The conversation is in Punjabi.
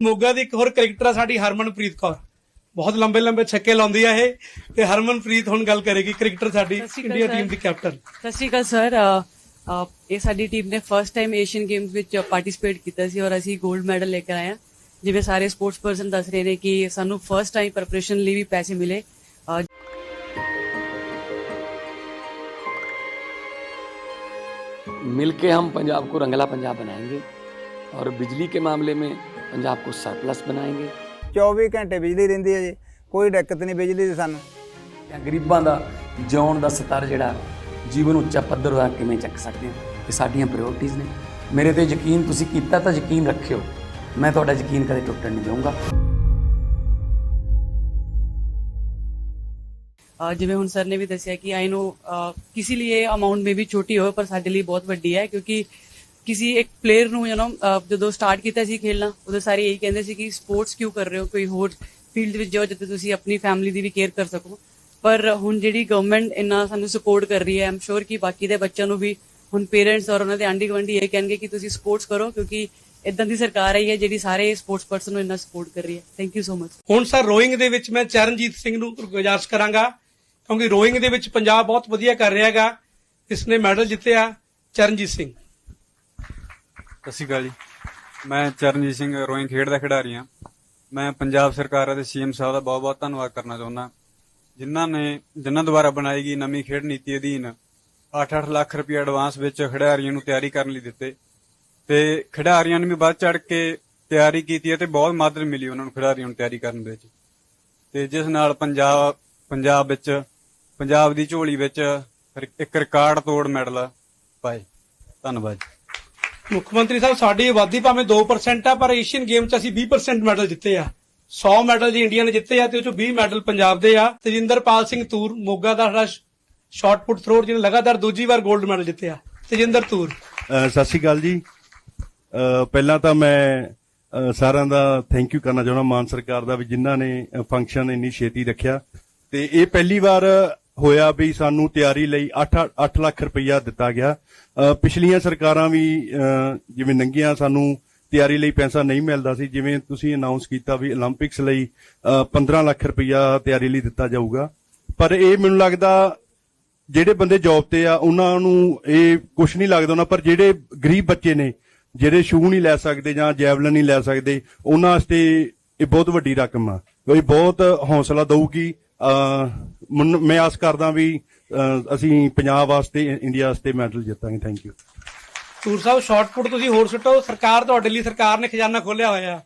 ਮੋਗਾ ਦੀ ਇੱਕ ਹੋਰ ਕ੍ਰਿਕਟਰ ਆ ਸਾਡੀ ਹਰਮਨਪ੍ਰੀਤ ਕੌਰ। ਬਹੁਤ ਲੰਬੇ ਲੰਬੇ ਛੱਕੇ ਲਾਉਂਦੀ ਆ ਇਹ ਤੇ ਹਰਮਨਪ੍ਰੀਤ ਹੁਣ ਗੱਲ ਕਰੇਗੀ ਕ੍ਰਿਕਟਰ ਸਾਡੀ ਇੰਡੀਆ ਟੀਮ ਦੀ ਕੈਪਟਨ। ਸਤਿ ਸ਼੍ਰੀ ਅਕਾਲ ਸਰ। ਇਹ ਸਾਡੀ ਟੀਮ ਨੇ ਫਰਸਟ ਟਾਈਮ ਏਸ਼ੀਅਨ ਗੇਮਸ ਵਿੱਚ ਪਾਰਟਿਸਿਪੇਟ ਕੀਤਾ ਸੀ ਔਰ ਅਸੀਂ 골ਡ ਮੈਡਲ ਲੈ ਕੇ ਆਏ ਜਿਵੇਂ ਸਾਰੇ ਸਪੋਰਟਸ ਪਰਸਨ ਦੱਸ ਰਹੇ ਨੇ ਕਿ ਸਾਨੂੰ ਫਰਸਟ ਟਾਈਮ ਪ੍ਰੈਪਰੇਸ਼ਨ ਲਈ ਵੀ ਪੈਸੇ ਮਿਲੇ। मिलके हम पंजाब को रंगला पंजाब बनाएंगे और बिजली के मामले में पंजाब को सरप्लस बनाएंगे 24 ਘੰਟੇ ਬਿਜਲੀ ਰਹਿੰਦੀ ਹੈ ਜੀ ਕੋਈ ਦਿੱਕਤ ਨਹੀਂ ਬਿਜਲੀ ਦੀ ਸਾਨੂੰ ਜਾਂ ਗਰੀਬਾਂ ਦਾ ਜਿਉਣ ਦਾ ਸਤਰ ਜਿਹੜਾ ਜੀਵਨ ਉੱਚਾ ਪੱਧਰ ਦਾ ਕਿਵੇਂ ਚੱਕ ਸਕਦੇ ਹਾਂ ਇਹ ਸਾਡੀਆਂ ਪ੍ਰਾਇੋਰਟੀਆਂ ਨੇ ਮੇਰੇ ਤੇ ਯਕੀਨ ਤੁਸੀਂ ਕੀਤਾ ਤਾਂ ਯਕੀਨ ਰੱਖਿਓ ਮੈਂ ਤੁਹਾਡਾ ਯਕੀਨ ਕਦੇ ਟੁੱਟਣ ਨਹੀਂ ਦਊਂਗਾ ਅ, ਜਿਵੇਂ ਹੁਣ ਸਰ ਨੇ ਵੀ ਦੱਸਿਆ ਕਿ ਆਈ ਨੋ ਕਿਸੇ ਲਈ ਇਹ ਅਮਾਉਂਟ ਮੇ ਵੀ ਛੋਟੀ ਹੋਵੇ ਪਰ ਸਾਡੇ ਲਈ ਬਹੁਤ ਵੱਡੀ ਹੈ ਕਿਉਂਕਿ ਕਿਸੇ ਇੱਕ ਪਲੇਅਰ ਨੂੰ ਯੂ نو ਜਦੋਂ ਸਟਾਰਟ ਕੀਤਾ ਸੀ ਖੇਲਣਾ, ਉਦੋਂ ਸਾਰੇ ਇਹੀ ਕਹਿੰਦੇ ਸੀ ਕਿ ਸਪੋਰਟਸ ਕਿਉਂ ਕਰ ਰਹੇ ਹੋ? ਕੋਈ ਹੋਰ ਫੀਲਡ ਵਿੱਚ ਜਾਓ ਜਿੱਥੇ ਤੁਸੀਂ ਆਪਣੀ ਫੈਮਿਲੀ ਦੀ ਵੀ ਕੇਅਰ ਕਰ ਸਕੋ। ਪਰ ਹੁਣ ਜਿਹੜੀ ਗਵਰਨਮੈਂਟ ਇੰਨਾ ਸਾਨੂੰ ਸਪੋਰਟ ਕਰ ਰਹੀ ਹੈ ਆਮ ਸ਼ੋਰ ਕਿ ਬਾਕੀ ਦੇ ਬੱਚਿਆਂ ਨੂੰ ਵੀ ਹੁਣ ਪੇਰੈਂਟਸ ਔਰ ਉਹਨਾਂ ਦੇ ਆਂਢੀ ਗੁਆਂਢੀ ਇਹ ਕਹਿਣਗੇ ਕਿ ਤੁਸੀਂ ਸਪੋਰਟਸ ਕਰੋ, ਕਿਉਂਕਿ ਇਦਾਂ ਦੀ ਸਰਕਾਰ ਆਈ ਹੈ ਜਿਹੜੀ ਸਾਰੇ ਸਪੋਰਟਸ ਪਰਸਨ ਨੂੰ ਇੰਨਾ ਸਪੋਰਟ ਕਰ ਰਹੀ ਹੈ। ਥੈਂਕ ਯੂ ਸੋ ਮਚ ਹੁਣ ਸਰ ਰੋਇੰਗ ਦੇ ਵਿੱਚ ਮੈਂ ਚਰਨਜੀਤ ਸਿੰਘ ਨੂੰ ਗੁਜ਼ਾਰਿਸ਼ ਕਰਾਂਗਾ, ਕਿਉਂਕਿ ਰੋਇੰਗ ਦੇ ਵਿੱਚ ਪੰਜਾਬ ਬਹੁਤ ਵਧੀਆ ਕਰ ਰਿਹਾ ਹੈਗਾ, ਇਸ ਨੇ ਮੈਡਲ ਜਿੱਤਿਆ, ਚਰਨਜੀਤ ਸਿੰਘ। ਸਤਿ ਸ਼੍ਰੀ ਅਕਾਲ ਜੀ। ਮੈਂ ਚਰਨਜੀਤ ਸਿੰਘ, ਰੋਇੰਗ ਖੇਡ ਦਾ ਖਿਡਾਰੀ ਹਾਂ। ਮੈਂ ਪੰਜਾਬ ਸਰਕਾਰ ਅਤੇ ਸੀਐਮ ਸਾਹਿਬ ਦਾ ਬਹੁਤ-ਬਹੁਤ ਧੰਨਵਾਦ ਕਰਨਾ ਚਾਹੁੰਦਾ। ਜਿਨ੍ਹਾਂ ਨੇ, ਜਿਨ੍ਹਾਂ ਦੁਆਰਾ ਬਣਾਈ ਗਈ ਨਵੀਂ ਖੇਡ ਨੀਤੀ ਅਧੀਨ 8-8 ਲੱਖ ਰੁਪਏ ਐਡਵਾਂਸ ਵਿੱਚ ਖਿਡਾਰੀਆਂ ਨੂੰ ਤਿਆਰੀ ਕਰਨ ਲਈ ਦਿੱਤੇ। ਤੇ ਖਿਡਾਰੀਆਂ ਨੇ ਵੀ ਵੱਧ ਚੜ ਕੇ ਤਿਆਰੀ ਕੀਤੀ ਹੈ ਤੇ ਬਹੁਤ ਮਦਦ ਮਿਲੀ ਉਹਨਾਂ ਨੂੰ ਖਿਡਾਰੀਆਂ ਨੂੰ ਤਿਆਰੀ ਕਰਨ ਦੇ ਵਿੱਚ। ਤੇ ਜਿਸ ਨਾਲ ਪੰਜਾਬ ਪੰਜਾਬ ਵਿੱਚ, ਪੰਜਾਬ ਦੀ ਝੋਲੀ ਵਿੱਚ ਇੱਕ ਰਿਕਾਰਡ ਤੋੜ ਮੈਡਲ ਪਾਏ। ਧੰਨਵਾਦ ਜੀ। ਮੁੱਖ ਮੰਤਰੀ ਸਾਹਿਬ ਸਾਡੀ ਆਬਾਦੀ ਭਾਵੇਂ 2% ਆ ਪਰ ਏਸ਼ੀਅਨ ਗੇਮ 'ਚ ਅਸੀਂ 20% ਮੈਡਲ ਜਿੱਤੇ ਆ। 100 ਮੈਡਲ ਜੀ ਇੰਡੀਆ ਨੇ ਜਿੱਤੇ ਆ ਤੇ ਉਹ 'ਚੋਂ 20 ਮੈਡਲ ਪੰਜਾਬ ਦੇ ਆ। ਤੇਜਿੰਦਰਪਾਲ ਸਿੰਘ ਤੂਰ ਮੋਗਾ ਦਾ ਸਾਡਾ ਸ਼ਾਰਟ ਪੁੱਟ ਥਰੋਰ ਜਿਹਨੇ ਲਗਾਤਾਰ ਦੂਜੀ ਵਾਰ 골ਡ ਮੈਡਲ ਜਿੱਤਿਆ ਤੇਜਿੰਦਰ ਤੂਰ ਅ, ਸਤਿ ਸ਼੍ਰੀ ਅਕਾਲ ਜੀ। ਅ, ਪਹਿਲਾਂ ਤਾਂ ਮੈਂ ਅ, ਸਾਰਿਆਂ ਦਾ ਥੈਂਕ ਯੂ ਕਰਨਾ ਚਾਹੁੰਦਾ ਮਾਨ ਸਰਕਾਰ ਦਾ ਵੀ ਜਿਨ੍ਹਾਂ ਨੇ ਫੰਕਸ਼ਨ ਇੰਨੀ ਛੇਤੀ ਰੱਖਿਆ। ਤੇ ਇਹ ਪਹਿਲੀ ਵਾਰ ਹੋਇਆ ਵੀ ਸਾਨੂੰ ਤਿਆਰੀ ਲਈ 8 8 ਲੱਖ ਰੁਪਈਆ ਦਿੱਤਾ ਗਿਆ। ਪਿਛਲੀਆਂ ਸਰਕਾਰਾਂ ਵੀ ਜਿਵੇਂ ਨੰਗੀਆਂ ਸਾਨੂੰ ਤਿਆਰੀ ਲਈ ਪੈਸਾ ਨਹੀਂ ਮਿਲਦਾ ਸੀ, ਜਿਵੇਂ ਤੁਸੀਂ ਅਨਾਉਂਸ ਕੀਤਾ ਵੀ 올림픽ਸ ਲਈ 15 ਲੱਖ ਰੁਪਇਆ ਤਿਆਰੀ ਲਈ ਦਿੱਤਾ ਜਾਊਗਾ। ਪਰ ਇਹ ਮੈਨੂੰ ਲੱਗਦਾ ਜਿਹੜੇ ਬੰਦੇ ਜੌਬ ਤੇ ਆ, ਉਹਨਾਂ ਨੂੰ ਇਹ ਕੁਝ ਨਹੀਂ ਲੱਗਦਾ ਉਹਨਾਂ, ਪਰ ਜਿਹੜੇ ਗਰੀਬ ਬੱਚੇ ਨੇ, ਜਿਹੜੇ ਸ਼ੂ ਨਹੀਂ ਲੈ ਸਕਦੇ ਜਾਂ ਜੈਵਲਨ ਨਹੀਂ ਲੈ ਸਕਦੇ, ਉਹਨਾਂ ਵਾਸਤੇ ਇਹ ਬਹੁਤ ਵੱਡੀ ਰਕਮ ਆ। ਕੋਈ ਬਹੁਤ ਹੌਸਲਾ ਦਊਗੀ ਮੈਂ ਆਸ ਕਰਦਾ ਵੀ, ਅਹ, ਅਸੀਂ ਪੰਜਾਬ ਵਾਸਤੇ, ਇੰਡੀਆ ਵਾਸਤੇ medal ਜਿੱਤਾਂਗੇ। Thank you Toor Sahib shot put ਤੁਸੀਂ ਹੋਰ ਸੁੱਟੋ। ਸਰਕਾਰ ਤੁਹਾਡੇ ਲਈ ਸਰਕਾਰ ਨੇ ਖਜ਼ਾਨਾ ਖੋਲਿਆ ਹੋਇਆ।